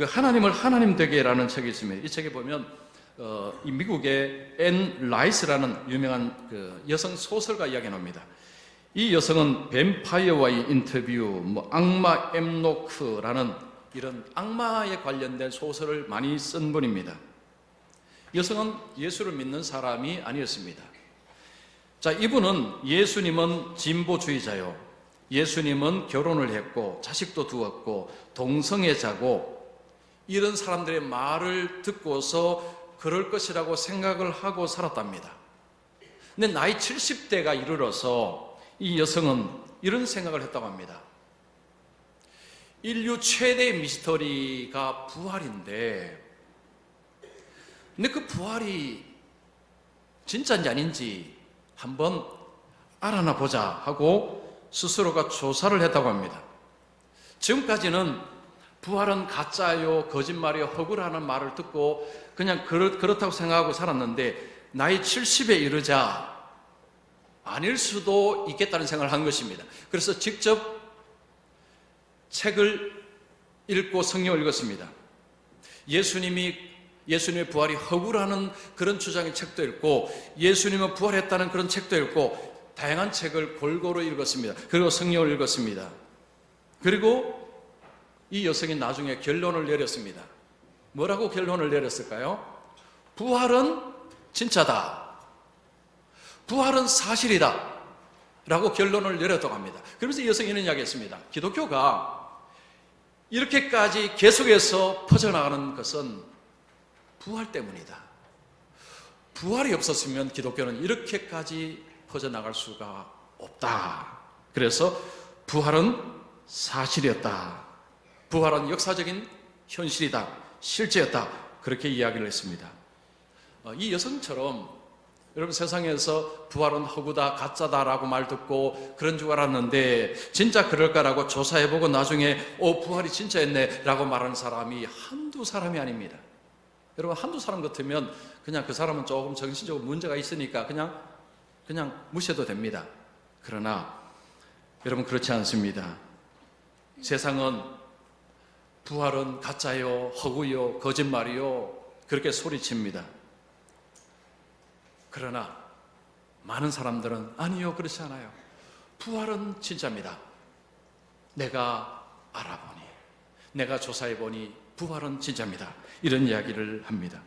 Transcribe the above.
그 하나님을 하나님 되게라는 책이 있습니다. 이 책에 보면 어, 이 미국의 앤 라이스라는 유명한 그 여성 소설가 이야기 나옵니다. 이 여성은 뱀파이어와의 인터뷰, 뭐 악마 엠노크라는 이런 악마에 관련된 소설을 많이 쓴 분입니다. 여성은 예수를 믿는 사람이 아니었습니다. 자, 이분은 예수님은 진보주의자요. 예수님은 결혼을 했고, 자식도 두었고, 동성애자고, 이런 사람들의 말을 듣고서 그럴 것이라고 생각을 하고 살았답니다. 근데 나이 70대가 이르러서 이 여성은 이런 생각을 했다고 합니다. 인류 최대의 미스터리가 부활인데, 근데 그 부활이 진짜인지 아닌지 한번 알아나 보자 하고 스스로가 조사를 했다고 합니다. 지금까지는 부활은 가짜요, 거짓말이요, 허구라는 말을 듣고 그냥 그렇, 그렇다고 생각하고 살았는데 나이 70에 이르자 아닐 수도 있겠다는 생각을 한 것입니다. 그래서 직접 책을 읽고 성경을 읽었습니다. 예수님이 예수님의 부활이 허구라는 그런 주장의 책도 읽고 예수님은 부활했다는 그런 책도 읽고 다양한 책을 골고루 읽었습니다. 그리고 성경을 읽었습니다. 그리고 이 여성이 나중에 결론을 내렸습니다. 뭐라고 결론을 내렸을까요? 부활은 진짜다. 부활은 사실이다. 라고 결론을 내렸다고 합니다. 그러면서 이 여성이 이런 이야기 했습니다. 기독교가 이렇게까지 계속해서 퍼져나가는 것은 부활 때문이다. 부활이 없었으면 기독교는 이렇게까지 퍼져나갈 수가 없다. 그래서 부활은 사실이었다. 부활은 역사적인 현실이다. 실제였다. 그렇게 이야기를 했습니다. 어, 이 여성처럼 여러분 세상에서 부활은 허구다, 가짜다라고 말 듣고 그런 줄 알았는데 진짜 그럴까라고 조사해보고 나중에 오 부활이 진짜였네라고 말하는 사람이 한두 사람이 아닙니다. 여러분 한두 사람 같으면 그냥 그 사람은 조금 정신적으로 문제가 있으니까 그냥 그냥 무시해도 됩니다. 그러나 여러분 그렇지 않습니다. 세상은 부활은 가짜요, 허구요, 거짓말이요 그렇게 소리칩니다. 그러나 많은 사람들은 아니요 그렇지 않아요. 부활은 진짜입니다. 내가 알아보니, 내가 조사해 보니 부활은 진짜입니다. 이런 이야기를 합니다.